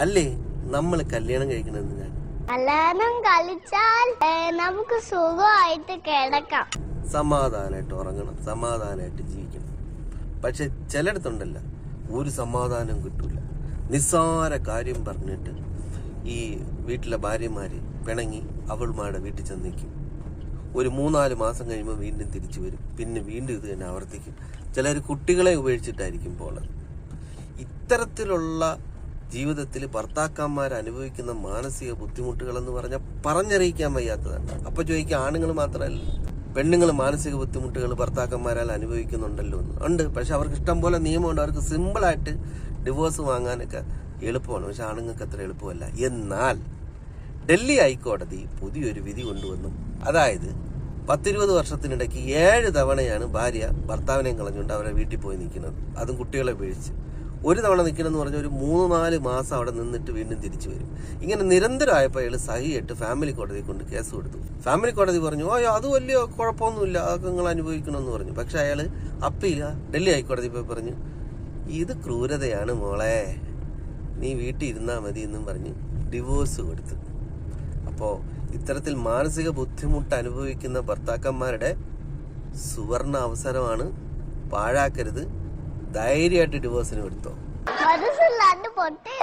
അല്ലേ? നമ്മൾ കല്യാണം കഴിക്കണമെന്ന് ഞാൻ കല്യാണം കളിച്ചാൽ നമുക്ക് സുഖമായിട്ട് കിടക്കാം. സമാധാനമായിട്ട് ഉറങ്ങണം സമാധാനമായിട്ട് ജീവിക്കണം. പക്ഷെ ചിലയിടത്തുണ്ടല്ല ഒരു സമാധാനം കിട്ടൂല. നിസ്സാര കാര്യം പറഞ്ഞിട്ട് ഈ വീട്ടിലെ ഭാര്യമാര് പിണങ്ങി അവൾമാരുടെ വീട്ടിൽ ചെന്ന് നിൽക്കും. ഒരു മൂന്നാൽ മാസം കഴിയുമ്പോൾ വീണ്ടും തിരിച്ചു വരും. പിന്നെ വീണ്ടും ഇത് തന്നെ ആവർത്തിക്കും. ചിലർ കുട്ടികളെ ഉപേക്ഷിച്ചിട്ടായിരിക്കും പോണത്. ഇത്തരത്തിലുള്ള ജീവിതത്തിൽ ഭർത്താക്കന്മാർ അനുഭവിക്കുന്ന മാനസിക ബുദ്ധിമുട്ടുകൾ എന്ന് പറഞ്ഞാൽ പറഞ്ഞറിയിക്കാൻ വയ്യാത്തതാണ്. അപ്പൊ ചോദിക്കുക ആണുങ്ങൾ മാത്രമല്ല പെണ്ണുങ്ങൾ മാനസിക ബുദ്ധിമുട്ടുകൾ ഭർത്താക്കന്മാരാൽ അനുഭവിക്കുന്നുണ്ടല്ലോ എന്ന്. ഉണ്ട് പക്ഷെ അവർക്ക് ഇഷ്ടം പോലെ നിയമമുണ്ട്. അവർക്ക് സിമ്പിളായിട്ട് ഡിവോഴ്സ് വാങ്ങാനൊക്കെ എളുപ്പമാണ്. പക്ഷെ ആണുങ്ങൾക്ക് അത്ര എളുപ്പമല്ല. എന്നാൽ ഡൽഹി ഹൈക്കോടതി പുതിയൊരു വിധി കൊണ്ടുവന്നു. അതായത് പത്തിരുപത് വർഷത്തിനിടയ്ക്ക് ഏഴ് തവണയാണ് ഭാര്യ ഭർത്താവിനെയും കളഞ്ഞുകൊണ്ട് അവരെ വീട്ടിൽ പോയി നിൽക്കുന്നത്. അതും കുട്ടികളെ വീഴിച്ച് ഒരു തവണ നിൽക്കണമെന്ന് പറഞ്ഞാൽ ഒരു മൂന്ന് നാല് മാസം അവിടെ നിന്നിട്ട് വീണ്ടും തിരിച്ചു വരും. ഇങ്ങനെ നിരന്തരമായപ്പോൾ അയാൾ സഹിയിട്ട് ഫാമിലി കോടതി കൊണ്ട് കേസ് കൊടുത്തു. ഫാമിലി കോടതി പറഞ്ഞു ഓ അത് വലിയ കുഴപ്പമൊന്നുമില്ല അതൊക്കെ നിങ്ങൾ അനുഭവിക്കണമെന്ന് പറഞ്ഞു. പക്ഷെ അയാൾ അപ്പീല ഡൽഹി ഹൈക്കോടതി പോയി പറഞ്ഞു ഇത് ക്രൂരതയാണ് മോളെ. നീ വീട്ടിൽ ഇരുന്നാൽ മതി എന്നും പറഞ്ഞ് ഡിവോഴ്സ് കൊടുത്തു. അപ്പോൾ ഇത്തരത്തിൽ മാനസിക ബുദ്ധിമുട്ട് അനുഭവിക്കുന്ന ഭർത്താക്കന്മാരുടെ സുവർണ അവസരമാണ് പാഴാക്കരുത്. ധൈര്യമായിട്ട് ഡിവോഴ്സിന് പൊട്ടി